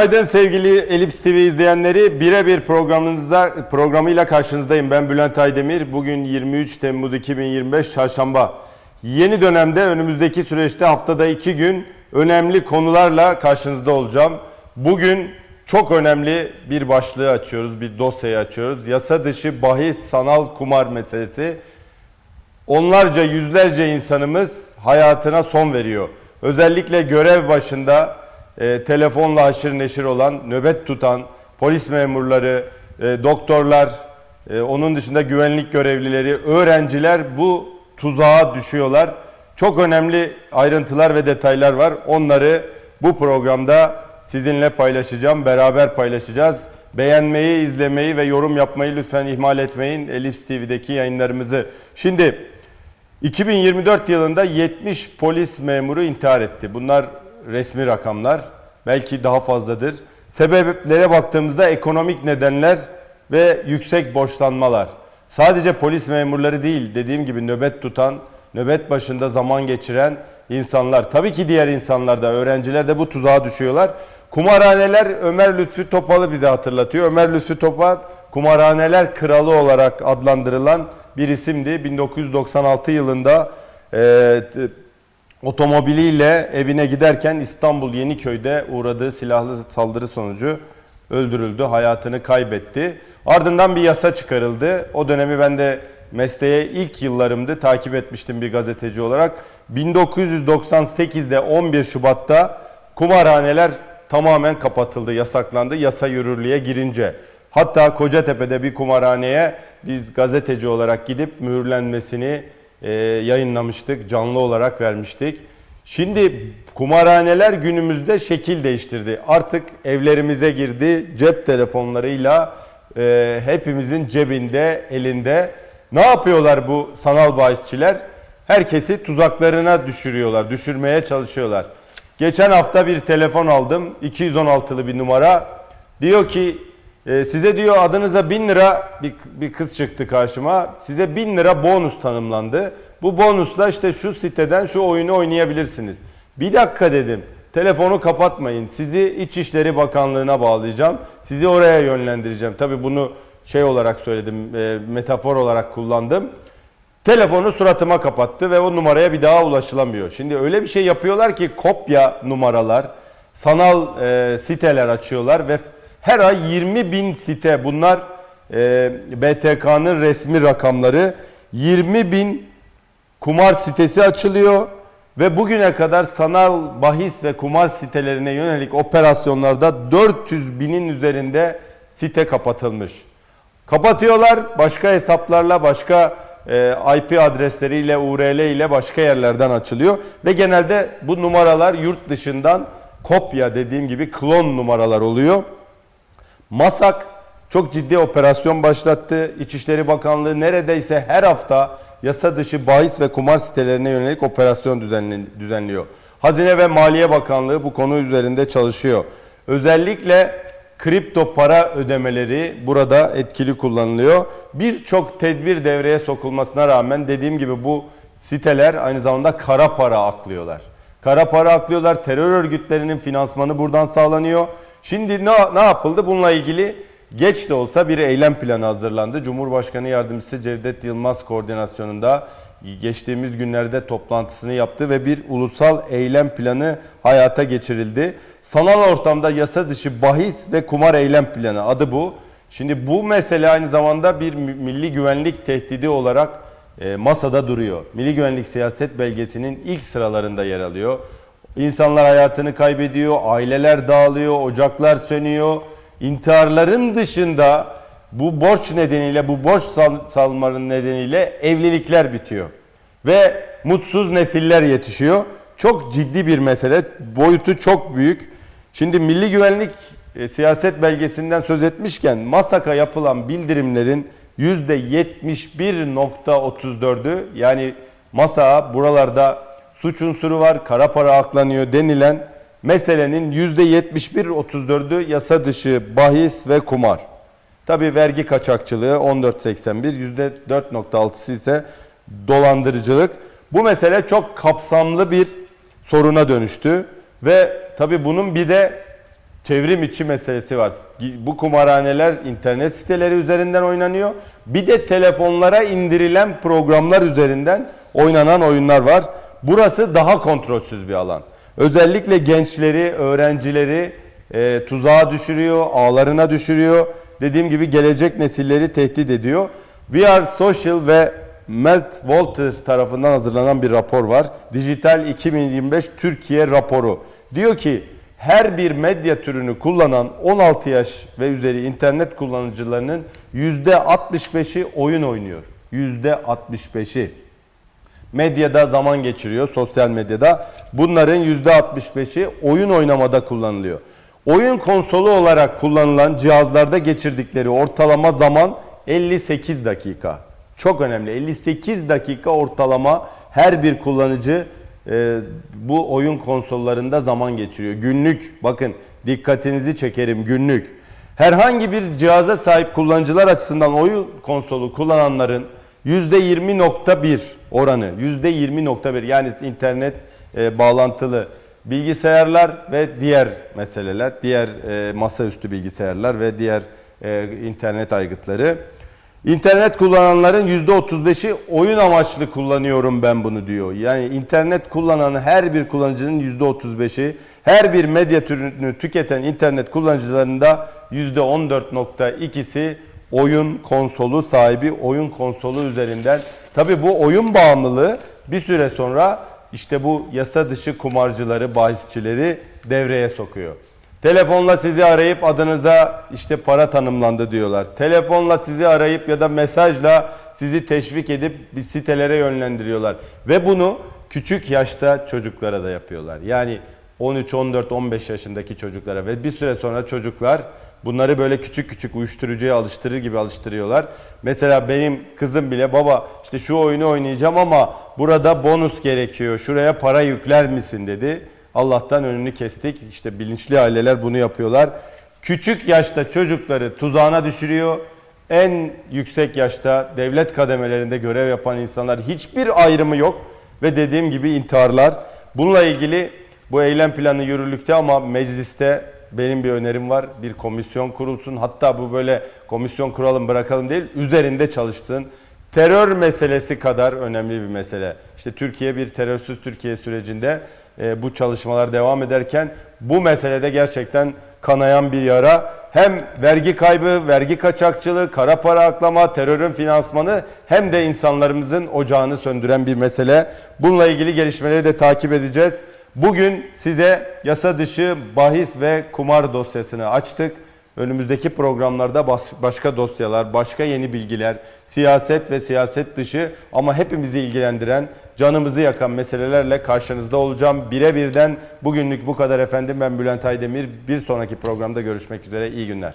Günaydın sevgili Elips TV izleyenleri. Birebir programınızda programıyla karşınızdayım. Ben Bülent Aydemir. Bugün 23 Temmuz 2025 Çarşamba. Yeni dönemde önümüzdeki süreçte haftada iki gün önemli konularla karşınızda olacağım. Bugün çok önemli bir başlığı açıyoruz, bir dosyayı açıyoruz. Yasa dışı bahis sanal kumar meselesi. Onlarca yüzlerce insanımız hayatına son veriyor. Özellikle görev başında e, telefonla haşır neşir olan, nöbet tutan polis memurları, e, doktorlar, e, onun dışında güvenlik görevlileri, öğrenciler bu tuzağa düşüyorlar. Çok önemli ayrıntılar ve detaylar var. Onları bu programda sizinle paylaşacağım, beraber paylaşacağız. Beğenmeyi, izlemeyi ve yorum yapmayı lütfen ihmal etmeyin. Elips TV'deki yayınlarımızı. Şimdi 2024 yılında 70 polis memuru intihar etti. Bunlar resmi rakamlar. Belki daha fazladır. Sebeplere baktığımızda ekonomik nedenler ve yüksek borçlanmalar. Sadece polis memurları değil, dediğim gibi nöbet tutan, nöbet başında zaman geçiren insanlar. Tabii ki diğer insanlar da, öğrenciler de bu tuzağa düşüyorlar. Kumarhaneler Ömer Lütfü Topal'ı bize hatırlatıyor. Ömer Lütfü Topal kumarhaneler kralı olarak adlandırılan bir isimdi. 1996 yılında e, otomobiliyle evine giderken İstanbul Yeniköy'de uğradığı silahlı saldırı sonucu öldürüldü, hayatını kaybetti. Ardından bir yasa çıkarıldı. O dönemi ben de mesleğe ilk yıllarımdı takip etmiştim bir gazeteci olarak. 1998'de 11 Şubat'ta kumarhaneler tamamen kapatıldı, yasaklandı yasa yürürlüğe girince. Hatta Kocatepe'de bir kumarhaneye biz gazeteci olarak gidip mühürlenmesini e, yayınlamıştık, canlı olarak vermiştik. Şimdi kumarhaneler günümüzde şekil değiştirdi. Artık evlerimize girdi, cep telefonlarıyla e, hepimizin cebinde, elinde. Ne yapıyorlar bu sanal bahisçiler? Herkesi tuzaklarına düşürüyorlar, düşürmeye çalışıyorlar. Geçen hafta bir telefon aldım, 216'lı bir numara. Diyor ki e, size diyor adınıza 1000 lira bir, bir kız çıktı karşıma. Size 1000 lira bonus tanımlandı. Bu bonusla işte şu siteden şu oyunu oynayabilirsiniz. Bir dakika dedim. Telefonu kapatmayın. Sizi İçişleri Bakanlığı'na bağlayacağım. Sizi oraya yönlendireceğim. Tabii bunu şey olarak söyledim, e, metafor olarak kullandım. Telefonu suratıma kapattı ve o numaraya bir daha ulaşılamıyor. Şimdi öyle bir şey yapıyorlar ki kopya numaralar, sanal e, siteler açıyorlar ve her ay 20 bin site bunlar e, BTK'nın resmi rakamları 20 bin kumar sitesi açılıyor ve bugüne kadar sanal bahis ve kumar sitelerine yönelik operasyonlarda 400 binin üzerinde site kapatılmış. Kapatıyorlar başka hesaplarla başka e, IP adresleriyle URL ile başka yerlerden açılıyor ve genelde bu numaralar yurt dışından kopya dediğim gibi klon numaralar oluyor. MASAK çok ciddi operasyon başlattı. İçişleri Bakanlığı neredeyse her hafta yasa dışı bahis ve kumar sitelerine yönelik operasyon düzenli- düzenliyor. Hazine ve Maliye Bakanlığı bu konu üzerinde çalışıyor. Özellikle kripto para ödemeleri burada etkili kullanılıyor. Birçok tedbir devreye sokulmasına rağmen dediğim gibi bu siteler aynı zamanda kara para aklıyorlar. Kara para aklıyorlar. Terör örgütlerinin finansmanı buradan sağlanıyor. Şimdi ne, ne yapıldı? Bununla ilgili geç de olsa bir eylem planı hazırlandı. Cumhurbaşkanı Yardımcısı Cevdet Yılmaz koordinasyonunda geçtiğimiz günlerde toplantısını yaptı ve bir ulusal eylem planı hayata geçirildi. Sanal ortamda yasa dışı bahis ve kumar eylem planı adı bu. Şimdi bu mesele aynı zamanda bir mi- milli güvenlik tehdidi olarak e, masada duruyor. Milli Güvenlik Siyaset Belgesi'nin ilk sıralarında yer alıyor. İnsanlar hayatını kaybediyor, aileler dağılıyor, ocaklar sönüyor. İntiharların dışında bu borç nedeniyle, bu borç sal- salmanın nedeniyle evlilikler bitiyor. Ve mutsuz nesiller yetişiyor. Çok ciddi bir mesele, boyutu çok büyük. Şimdi Milli Güvenlik e, Siyaset Belgesi'nden söz etmişken MASAK'a yapılan bildirimlerin %71.34'ü yani MASAK'a buralarda suç unsuru var, kara para aklanıyor denilen meselenin %71.34'ü yasa dışı bahis ve kumar. Tabii vergi kaçakçılığı 14.81, %4.6'sı ise dolandırıcılık. Bu mesele çok kapsamlı bir soruna dönüştü ve tabii bunun bir de çevrim içi meselesi var. Bu kumarhaneler internet siteleri üzerinden oynanıyor. Bir de telefonlara indirilen programlar üzerinden oynanan oyunlar var. Burası daha kontrolsüz bir alan. Özellikle gençleri, öğrencileri e, tuzağa düşürüyor, ağlarına düşürüyor. Dediğim gibi gelecek nesilleri tehdit ediyor. We Are Social ve Melt Walter tarafından hazırlanan bir rapor var. Dijital 2025 Türkiye raporu. Diyor ki her bir medya türünü kullanan 16 yaş ve üzeri internet kullanıcılarının %65'i oyun oynuyor. %65'i. Medyada zaman geçiriyor, sosyal medyada. Bunların %65'i oyun oynamada kullanılıyor. Oyun konsolu olarak kullanılan cihazlarda geçirdikleri ortalama zaman 58 dakika. Çok önemli. 58 dakika ortalama her bir kullanıcı e, bu oyun konsollarında zaman geçiriyor. Günlük bakın dikkatinizi çekerim günlük. Herhangi bir cihaza sahip kullanıcılar açısından oyun konsolu kullananların %20.1 oranı %20.1 yani internet e, bağlantılı bilgisayarlar ve diğer meseleler, diğer e, masaüstü bilgisayarlar ve diğer e, internet aygıtları. İnternet kullananların %35'i oyun amaçlı kullanıyorum ben bunu diyor. Yani internet kullanan her bir kullanıcının %35'i, her bir medya türünü tüketen internet kullanıcılarında %14.2'si oyun konsolu sahibi, oyun konsolu üzerinden. Tabi bu oyun bağımlılığı bir süre sonra işte bu yasa dışı kumarcıları, bahisçileri devreye sokuyor. Telefonla sizi arayıp adınıza işte para tanımlandı diyorlar. Telefonla sizi arayıp ya da mesajla sizi teşvik edip bir sitelere yönlendiriyorlar. Ve bunu küçük yaşta çocuklara da yapıyorlar. Yani 13, 14, 15 yaşındaki çocuklara ve bir süre sonra çocuklar bunları böyle küçük küçük uyuşturucuya alıştırır gibi alıştırıyorlar. Mesela benim kızım bile baba işte şu oyunu oynayacağım ama burada bonus gerekiyor. Şuraya para yükler misin dedi. Allah'tan önünü kestik. İşte bilinçli aileler bunu yapıyorlar. Küçük yaşta çocukları tuzağına düşürüyor. En yüksek yaşta devlet kademelerinde görev yapan insanlar hiçbir ayrımı yok. Ve dediğim gibi intiharlar. Bununla ilgili bu eylem planı yürürlükte ama mecliste benim bir önerim var. Bir komisyon kurulsun. Hatta bu böyle komisyon kuralım bırakalım değil. Üzerinde çalıştığın terör meselesi kadar önemli bir mesele. İşte Türkiye bir terörsüz Türkiye sürecinde e, bu çalışmalar devam ederken bu meselede gerçekten kanayan bir yara. Hem vergi kaybı, vergi kaçakçılığı, kara para aklama, terörün finansmanı hem de insanlarımızın ocağını söndüren bir mesele. Bununla ilgili gelişmeleri de takip edeceğiz. Bugün size yasa dışı bahis ve kumar dosyasını açtık. Önümüzdeki programlarda başka dosyalar, başka yeni bilgiler, siyaset ve siyaset dışı ama hepimizi ilgilendiren, canımızı yakan meselelerle karşınızda olacağım. Birebirden bugünlük bu kadar efendim. Ben Bülent Aydemir. Bir sonraki programda görüşmek üzere. İyi günler.